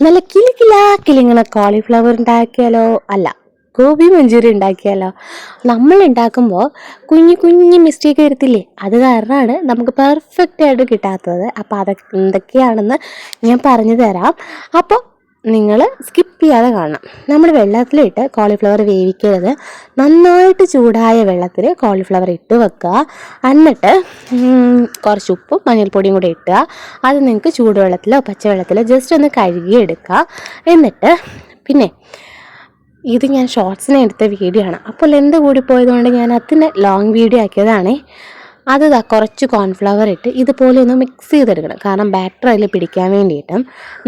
നല്ല കിലുകിലാ കിളിങ്ങനെ കോളിഫ്ലവർ ഉണ്ടാക്കിയാലോ? അല്ല ഗോബി മഞ്ചൂരി ഉണ്ടാക്കിയാലോ? നമ്മൾ ഉണ്ടാക്കുമ്പോൾ കുഞ്ഞു കുഞ്ഞു മിസ്റ്റേക്ക് വരുത്തില്ലേ? അത് കാരണമാണ് നമുക്ക് പെർഫെക്റ്റ് ആയിട്ട് കിട്ടാത്തത്. അപ്പോൾ അതൊക്കെ എന്തൊക്കെയാണെന്ന് ഞാൻ പറഞ്ഞു തരാം. അപ്പോൾ നിങ്ങൾ സ്കിപ്പ് ചെയ്യാതെ കാണണം. നമ്മൾ വെള്ളത്തിലിട്ട് കോളിഫ്ലവർ വേവിക്കരുത്. നന്നായിട്ട് ചൂടായ വെള്ളത്തിൽ കോളിഫ്ലവർ ഇട്ട് വെക്കുക. എന്നിട്ട് കുറച്ച് ഉപ്പും മഞ്ഞൾപ്പൊടിയും കൂടി ഇട്ടുക അത് നിങ്ങൾക്ക് ചൂടുവെള്ളത്തിലോ പച്ചവെള്ളത്തിലോ ജസ്റ്റ് ഒന്ന് കഴുകിയെടുക്കുക. എന്നിട്ട് പിന്നെ ഇത് ഞാൻ ഷോർട്സിനെ എടുത്ത വീഡിയോ ആണ്. അപ്പോൾ ലെന്ത് കൂടി പോയതുകൊണ്ട് ഞാൻ അതിന് ലോങ് വീഡിയോ ആക്കിയതാണേ. അത് കുറച്ച് കോൺഫ്ലവർ ഇട്ട് ഇതുപോലെ ഒന്ന് മിക്സ് ചെയ്തെടുക്കണം. കാരണം ബാറ്റർ അതിൽ പിടിക്കാൻ വേണ്ടിയിട്ടും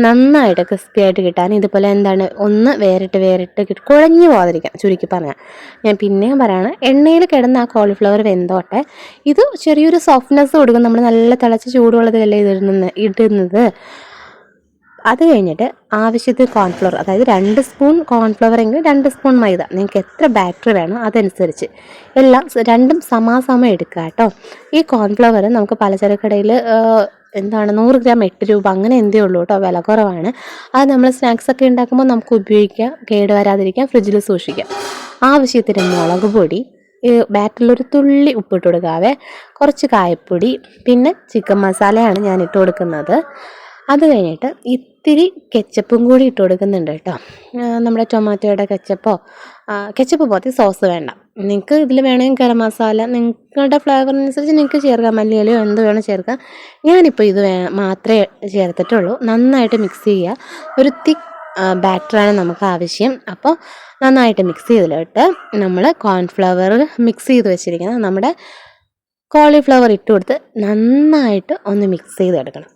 നന്നായിട്ട് ക്രിസ്പി ആയിട്ട് കിട്ടാൻ ഇതുപോലെ എന്താണ് ഒന്ന് വേറിട്ട് വേറിട്ട് കിട്ടും കുഴഞ്ഞു പോകാതിരിക്കാം ചുരുക്കി പറഞ്ഞാൽ. ഞാൻ പിന്നെയും പറയാണ് എണ്ണയിൽ കിടന്ന ആ കോളിഫ്ലവർ വെന്തോട്ടെ. ഇത് ചെറിയൊരു സോഫ്റ്റ്നെസ് കൊടുക്കും. നമ്മൾ നല്ല തിളച്ച ചൂടുവെള്ളത്തിലല്ലേ ഇതിടുന്നത് ഇടുന്നത്. അത് കഴിഞ്ഞിട്ട് ആവശ്യത്തിൽ കോൺഫ്ലവർ അതായത് രണ്ട് സ്പൂൺ കോൺഫ്ലവർ എങ്കിൽ രണ്ട് സ്പൂൺ മൈദ. നിങ്ങൾക്ക് എത്ര ബാറ്ററി വേണോ അതനുസരിച്ച്. എല്ലാം രണ്ടും സമാസമം എടുക്കുക കേട്ടോ. ഈ കോൺഫ്ലവർ നമുക്ക് പലചരക്കടയിൽ എന്താണ് നൂറ് ഗ്രാം എട്ട് രൂപ അങ്ങനെ എന്തേ ഉള്ളൂ കേട്ടോ വില കുറവാണ്. അത് നമ്മൾ സ്നാക്സ് ഒക്കെ ഉണ്ടാക്കുമ്പോൾ നമുക്ക് ഉപയോഗിക്കാം കേട് വരാതിരിക്കാം ഫ്രിഡ്ജിൽ സൂക്ഷിക്കാം. ആവശ്യത്തിന് മുളക് പൊടി ബാറ്ററിലൊരു തുള്ളി ഉപ്പിട്ട് കൊടുക്കാവേ. കുറച്ച് കായപ്പൊടി പിന്നെ ചിക്കൻ മസാലയാണ് ഞാൻ ഇട്ട് കൊടുക്കുന്നത്. അത് കഴിഞ്ഞിട്ട് ഇത്തിരി കെച്ചപ്പും കൂടി ഇട്ട് കൊടുക്കുന്നുണ്ട് കേട്ടോ. നമ്മുടെ ടൊമാറ്റോയുടെ കെച്ചപ്പോ. കെച്ചപ്പ് പോത്തി സോസ് വേണ്ട. നിങ്ങൾക്ക് ഇതിൽ വേണമെങ്കിൽ ഗരം മസാല നിങ്ങളുടെ ഫ്ലേവറിനനുസരിച്ച് നിങ്ങൾക്ക് ചേർക്കാം. മല്ലിയിലോ എന്ത് വേണം ചേർക്കാം. ഞാനിപ്പോൾ ഇത് വേ മാത്രമേ ചേർത്തിട്ടുള്ളൂ. നന്നായിട്ട് മിക്സ് ചെയ്യുക ഒരു തിക്ക് ബാറ്ററാണ് നമുക്ക് ആവശ്യം. അപ്പോൾ നന്നായിട്ട് മിക്സ് ചെയ്തിട്ട് നമ്മൾ കോൺഫ്ലവർ മിക്സ് ചെയ്ത് വെച്ചിരിക്കുന്ന നമ്മുടെ കോളിഫ്ലവർ ഇട്ട് കൊടുത്ത് നന്നായിട്ട് ഒന്ന് മിക്സ് ചെയ്തെടുക്കണം.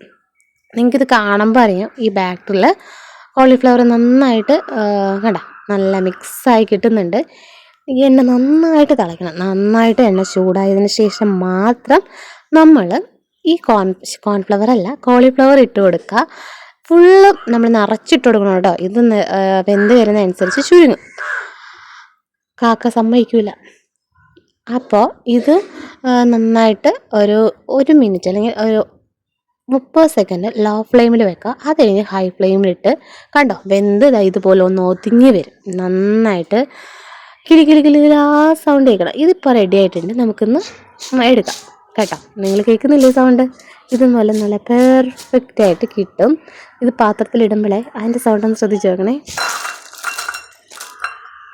നിങ്ങൾക്കിത് കാണുമ്പോൾ അറിയാം ഈ ബാറ്ററിൽ കോളിഫ്ലവർ നന്നായിട്ട് കണ്ട നല്ല മിക്സായി കിട്ടുന്നുണ്ട്. ഈ എണ്ണ നന്നായിട്ട് തിളയ്ക്കണം. നന്നായിട്ട് എണ്ണ ചൂടായതിന് ശേഷം മാത്രം നമ്മൾ ഈ കോൺ കോൺഫ്ലവർ അല്ല കോളിഫ്ലവർ ഇട്ട് കൊടുക്കുക. ഫുള്ള് നമ്മൾ നിറച്ചിട്ട് കൊടുക്കണം കേട്ടോ. ഇത് വെന്ത് വരുന്നതനുസരിച്ച് ചുരുങ്ങും. കാക്ക സമ്മതിക്കൂല. അപ്പോൾ ഇത് നന്നായിട്ട് ഒരു ഒരു മിനിറ്റ് അല്ലെങ്കിൽ ഒരു മുപ്പത് സെക്കൻഡ് ലോ ഫ്ലെയിമിൽ വെക്കുക അത് കഴിഞ്ഞ് ഹൈ ഫ്ലെയിമിലിട്ട് കണ്ടോ? വെന്ത് ഇതുപോലെ ഒന്ന് ഒതുങ്ങി വരും. നന്നായിട്ട് കിളി കിളി കിളി സൗണ്ട് കേൾക്കണം ഇതിപ്പോൾ റെഡി ആയിട്ടുണ്ട്. നമുക്കിന്ന് എടുക്കാം. കേട്ടോ? നിങ്ങൾ കേൾക്കുന്നില്ലേ സൗണ്ട് ഇത് നല്ല നല്ല പെർഫെക്റ്റ് ആയിട്ട് കിട്ടും. ഇത് പാത്രത്തിലിടുമ്പോഴേ അതിന്റെ സൗണ്ട് ഒന്ന് ശ്രദ്ധിച്ച് നോക്കണേ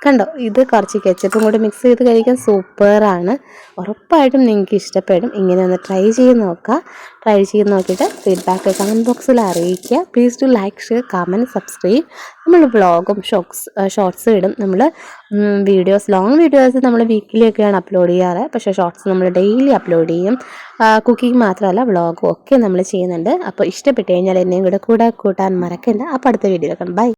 കണ്ടോ? ഇത് കുറച്ച് കെച്ചപ്പും കൂടി മിക്സ് ചെയ്ത് കഴിക്കാൻ സൂപ്പറാണ്. ഉറപ്പായിട്ടും നിങ്ങൾക്ക് ഇഷ്ടപ്പെടും. ഇങ്ങനെ ഒന്ന് ട്രൈ ചെയ്ത് നോക്കുക ട്രൈ ചെയ്ത് നോക്കിയിട്ട് ഫീഡ്ബാക്ക് കമന്റ് ബോക്സിൽ അറിയിക്കുക. Please to like share comment subscribe നമ്മൾ വ്ളോഗും ഷോർട്സ് ഷോർട്സ് ഇടും. നമ്മൾ വീഡിയോസ് ലോങ് വീഡിയോസ് നമ്മൾ വീക്കിലി ഒക്കെയാണ് അപ്ലോഡ് ചെയ്യാറ്. പക്ഷേ ഷോർട്സ് നമ്മൾ ഡെയിലി അപ്ലോഡ് ചെയ്യും. കുക്കിംഗ് മാത്രമല്ല വ്ളോഗും ഒക്കെ നമ്മൾ ചെയ്യുന്നുണ്ട്. അപ്പോൾ ഇഷ്ടപ്പെട്ട് കഴിഞ്ഞാൽ എന്നെയും കൂടെ കൂടെ കൂട്ടാൻ മറക്കണ്ട. അപ്പോൾ അടുത്ത വീഡിയോ കാണാം. ബൈ